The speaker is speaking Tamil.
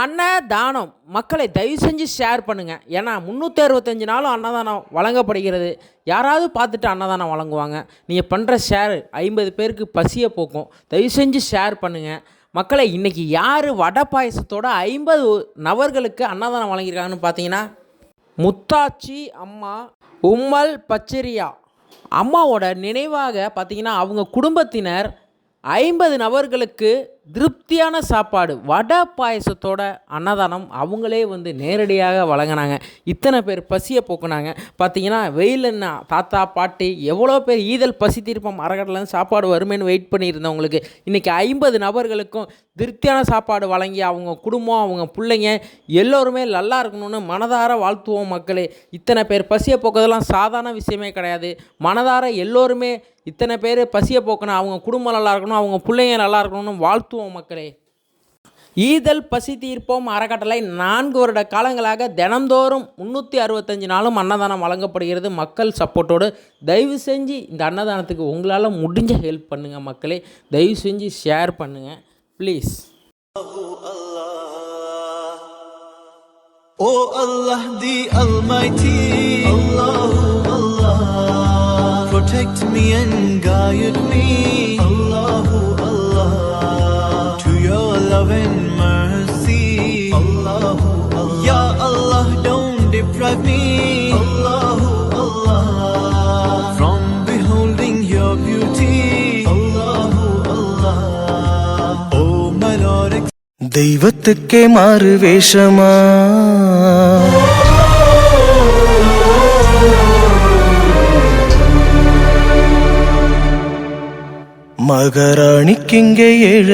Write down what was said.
அன்னதானம். மக்களை தயவு செஞ்சு ஷேர் பண்ணுங்கள் ஏன்னா முந்நூற்றி அறுபத்தஞ்சு நாளும் அன்னதானம் வழங்கப்படுகிறது. யாராவது பார்த்துட்டு அன்னதானம் வழங்குவாங்க. நீங்கள் பண்ணுற ஷேர் ஐம்பது பேருக்கு பசியை போக்கும். தயவு செஞ்சு ஷேர் பண்ணுங்கள் மக்களை இன்றைக்கி யார் வடை பாயசத்தோட ஐம்பது நபர்களுக்கு அன்னதானம் வழங்கியிருக்காங்கன்னு பார்த்தீங்கன்னா முத்தாச்சி அம்மா உம்மல் பச்சரியா. அம்மாவோட நினைவாக பார்த்தீங்கன்னா அவங்க குடும்பத்தினர் ஐம்பது நபர்களுக்கு திருப்தியான சாப்பாடு வடை பாயசத்தோட அன்னதானம் அவங்களே வந்து நேரடியாக வழங்கினாங்க. இத்தனை பேர் பசியை போக்குனாங்க. பார்த்தீங்கன்னா வெயில்னா தாத்தா பாட்டி எவ்வளோ பேர் ஈதல் பசி தீர்ப்பம் அறக்கட்டலேருந்து சாப்பாடு வருமேன்னு வெயிட் பண்ணியிருந்தவங்களுக்கு. இன்றைக்கி ஐம்பது நபர்களுக்கும் திருப்தியான சாப்பாடு வழங்கி அவங்க குடும்பம் அவங்க பிள்ளைங்க எல்லோருமே நல்லா இருக்கணும்னு மனதார வாழ்த்துவோம் மக்களே. இத்தனை பேர் பசியை போக்குறதெல்லாம் சாதாரண விஷயமே கிடையாது. மனதார எல்லோருமே இத்தனை பேர் பசியை போக்கணும் அவங்க குடும்பம் நல்லா இருக்கணும் அவங்க பிள்ளைங்க நல்லா இருக்கணும்னு வாழ்த்துவோம் மக்களே. ஈதல் பசி தீர்ப்போம் அறக்கட்டளை. நான்கு வருட காலங்களாக தினந்தோறும் முந்நூற்றி அறுபத்தஞ்சு நாளும் அன்னதானம் வழங்கப்படுகிறது. மக்கள் சப்போர்ட்டோடு தயவு செஞ்சு இந்த அன்னதானத்துக்கு உங்களால் முடிஞ்ச ஹெல்ப் பண்ணுங்கள் மக்களே. தயவு செஞ்சு ஷேர் பண்ணுங்கள் please O Allah the almighty Allah Allah. Protect me and guide me. Allahu Allah. Allahu Allah From beholding your beauty Allahu Allah Oh my Lord தெய்வத்துக்கே மாறு வேஷமா மகாராணிக்கிங்கே ஏழ